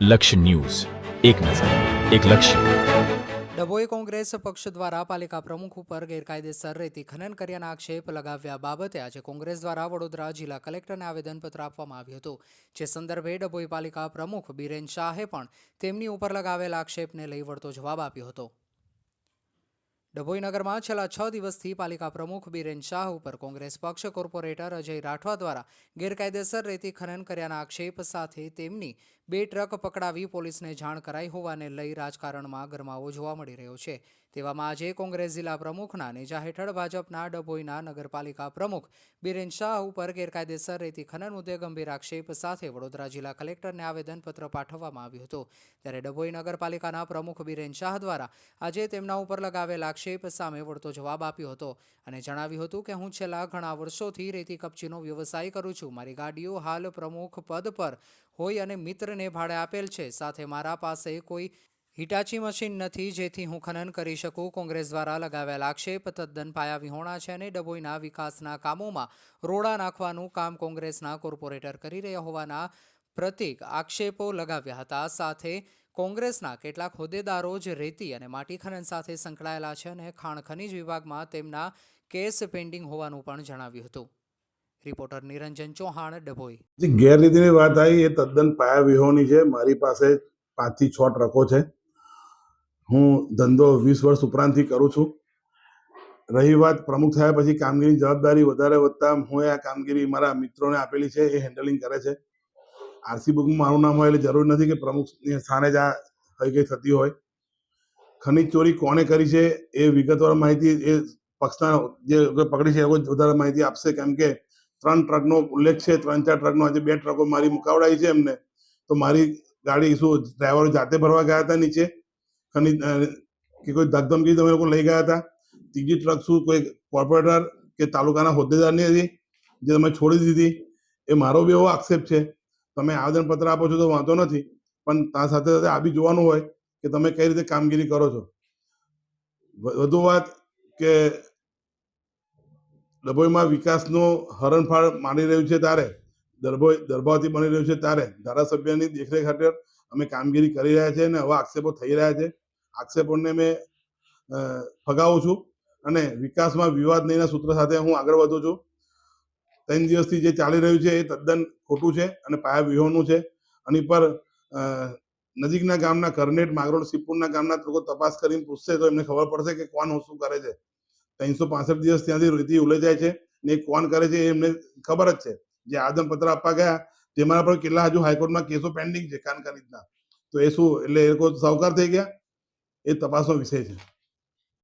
લક્ષ્ય ન્યૂઝ. એક નજર, એક લક્ષ્ય. ડભોઈ કોંગ્રેસ પક્ષ દ્વારા પાલિકા પ્રમુખ ઉપર ગેરકાયદેસર રેતી ખનન કર્યાના આક્ષેપ લગાવ્યા બાબતે આજે કોંગ્રેસ દ્વારા વડોદરા જિલ્લા કલેક્ટરને આવેદનપત્ર આપવામાં આવ્યું હતું. જે સંદર્ભે ડભોઈ પાલિકા પ્રમુખ બિરેન શાહે પણ તેમની ઉપર લગાવેલા આક્ષેપને લઈ વળતો જવાબ આપ્યો હતો. ડભોઈ નગરમાં છેલ્લા છ દિવસથી પાલિકા પ્રમુખ બિરેન શાહ ઉપર કોંગ્રેસ પક્ષ કોર્પોરેટર અજય રાઠવા દ્વારા ગેરકાયદેસર રેતી ખનન કર્યાના આક્ષેપ સાથે તેમની બે ટ્રક પકડાવી પોલીસને જાણ કરાઈ હોવાને લઈ રાજકારણમાં ગરમાવો જોવા મળી રહ્યો છે. તેવામાં આજે કોંગ્રેસ જિલ્લા પ્રમુખના નેજા હેઠળ ભાજપના ડભોઈના નગરપાલિકા પ્રમુખ બિરેન શાહ ઉપર ગેરકાયદેસર રેતી ખનન મુદ્દે ગંભીર આક્ષેપ સાથે વડોદરા જિલ્લા કલેક્ટરને આવેદનપત્ર પાઠવવામાં આવ્યું હતું. ત્યારે ડભોઈ નગરપાલિકાના પ્રમુખ બિરેન શાહ દ્વારા આજે તેમના ઉપર લગાવેલ આક્ષેપ સામે વળતો જવાબ આપ્યો હતો અને જણાવ્યું હતું કે હું છેલ્લા ઘણા વર્ષોથી રેતી કપચીનો વ્યવસાય કરું છું. મારી ગાડીઓ હાલ પ્રમુખ પદ પર હોય અને મિત્રને ભાડે આપેલ છે. સાથે મારા પાસે કોઈ હિટાચી મશીન નથી, જેથી હું ખનન કરી શકું. કોંગ્રેસ દ્વારા લગાવેલ આક્ષેપ તદ્દન પાયા વિહોણા છે અને ડભોઈના વિકાસના કામોમાં રોડા નાખવાનું કામ કોંગ્રેસના કોર્પોરેટર કરી રહ્યા હોવાના પ્રતિક આક્ષેપો લગાવ્યા હતા. સાથે કોંગ્રેસના કેટલાક હોદ્દેદારો જ રેતી અને માટી ખનન સાથે સંકળાયેલા છે અને ખાણ ખનીજ વિભાગમાં તેમના કેસ પેન્ડિંગ હોવાનું પણ જણાવ્યું હતું. રિપોર્ટર નિરંજન ચૌહાણ, ડભોઈ. જે ગેરરીતિની વાત આવી, એ તદ્દન પાયા વિહોણી છે. મારી પાસે પાંચથી છ ટ્રકો છે. હું ધંધો વીસ વર્ષ ઉપરાંતથી કરું છું. રહી વાત પ્રમુખ થયા પછી કામગીરીની જવાબદારી વધારે વધતા હું આ કામગીરી મારા મિત્રોને આપેલી છે, એ હેન્ડલિંગ કરે છે. આરસી બુકમાં મારું નામ હોય એટલે જરૂર નથી કે પ્રમુખની સ્થાને જ આ કઈ કઈ થતી હોય. ખનીજ ચોરી કોને કરી છે એ વિગતવાર માહિતી એ પક્ષના જે પકડી છે એ વધારે માહિતી આપશે, કેમ કે ત્રણ ટ્રકનો ઉલ્લેખ છે, ત્રણ ચાર ટ્રકનો આજે બે ટ્રકો મારી મુકાવડાઈ છે એમને. તો મારી ગાડી શું, ડ્રાઈવરો જાતે ભરવા ગયા હતા નીચે? ખની કે કોઈ ધગધમકી તમે લોકો લઈ ગયા હતા? ત્રીજી ટ્રક શું, કોઈ કોર્પોરેટર કે તાલુકાના હોદ્દેદારની હતી, જે તમે છોડી દીધી? એ મારો બી એવો આક્ષેપ છે. તમે આવેદનપત્ર આપો છો તો વાંધો નથી, પણ ત્યાં સાથે સાથે આ બી જોવાનું હોય કે તમે કઈ રીતે કામગીરી કરો છો. વધુ વાત કે ડભોઈમાં વિકાસનો હરણફાળ માની રહ્યું છે ત્યારે દરભોઈ દરભાવતી બની રહ્યું છે ત્યારે ધારાસભ્યની દેખરેખ હેઠળ અમે કામગીરી કરી રહ્યા છીએ અને હવે આક્ષેપો થઈ રહ્યા છે. આક્ષેપોને મેં ફગાવું છું અને વિકાસમાં વિવાદ નહીંના સૂત્ર સાથે હું આગળ વધું છું. ત્રણ દિવસથી જે ચાલી રહ્યું છે એ તદ્દન ખોટું છે અને પાયા વિહોણું છે. અને પર નજીકના ગામના કરનેટ માગરોડ સિપુરના ગામના લોકો તપાસ કરીને પૂછશે તો એમને ખબર પડશે કે કોણ શું કરે છે. ત્રણસો પાસઠ દિવસ ત્યાંથી રીતિ ઉલે જાય છે ને કોણ કરે છે એમને ખબર જ છે. જે આદમપત્ર આપવા ગયા, તેમાં પણ કેટલા હજુ હાઈકોર્ટમાં કેસો પેન્ડિંગ છે ખાનખાનીજના તો એ શું, એટલે એ લોકો સાવકાર થઈ ગયા? એ તપાસનો વિષય છે.